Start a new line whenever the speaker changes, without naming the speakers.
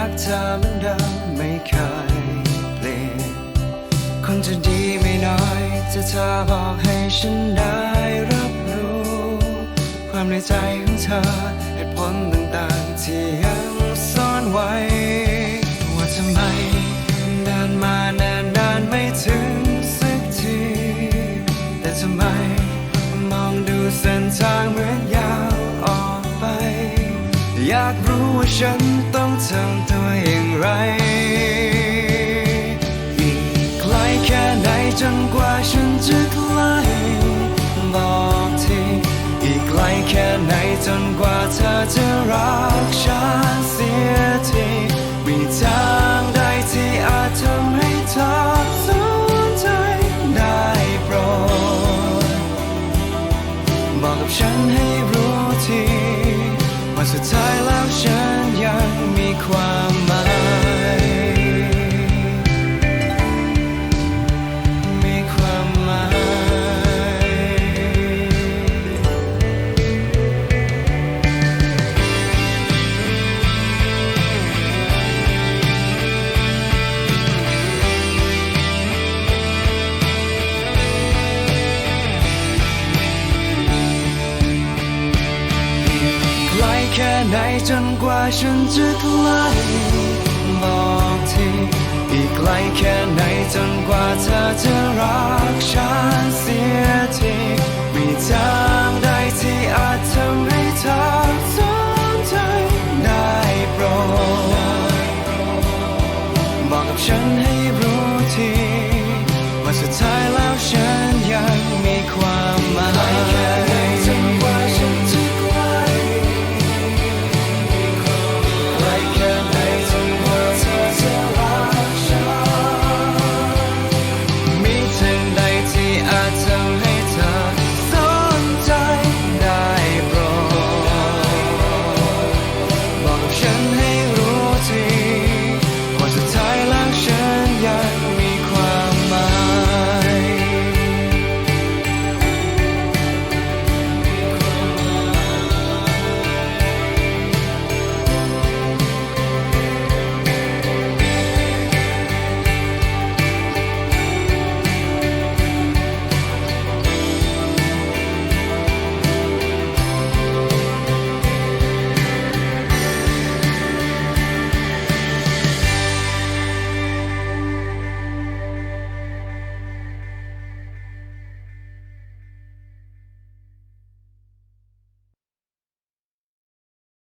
รักเธอเหมือนเดิมไม่เคยเปลี่ยน คนจะดีไม่น้อยจะเธอบอกให้ฉันได้รับรู้ ความในใจของเธอเหตุผลต่างๆที่ยังซ่อนไว้ ว่าทำไมเดินมานานนานไม่ถึง อยากรู้ว่าฉันต้องทำตัวอย่างไร อีกไกลแค่ไหนจนกว่าฉันจะใกล้บอกทีอีกไกลแค่ไหนจนกว่าเธอจะรักฉัน แค่ไหนจนกว่าฉันจะไกลบอกทีอีกไกลแค่ไหนจนกว่าเธอจะรักฉันเสียทีมีทางใดที่อาจทำให้เธอสนใจได้โปรดบอกกับฉันให้รู้ทีว่าสุดท้ายแล้วฉัน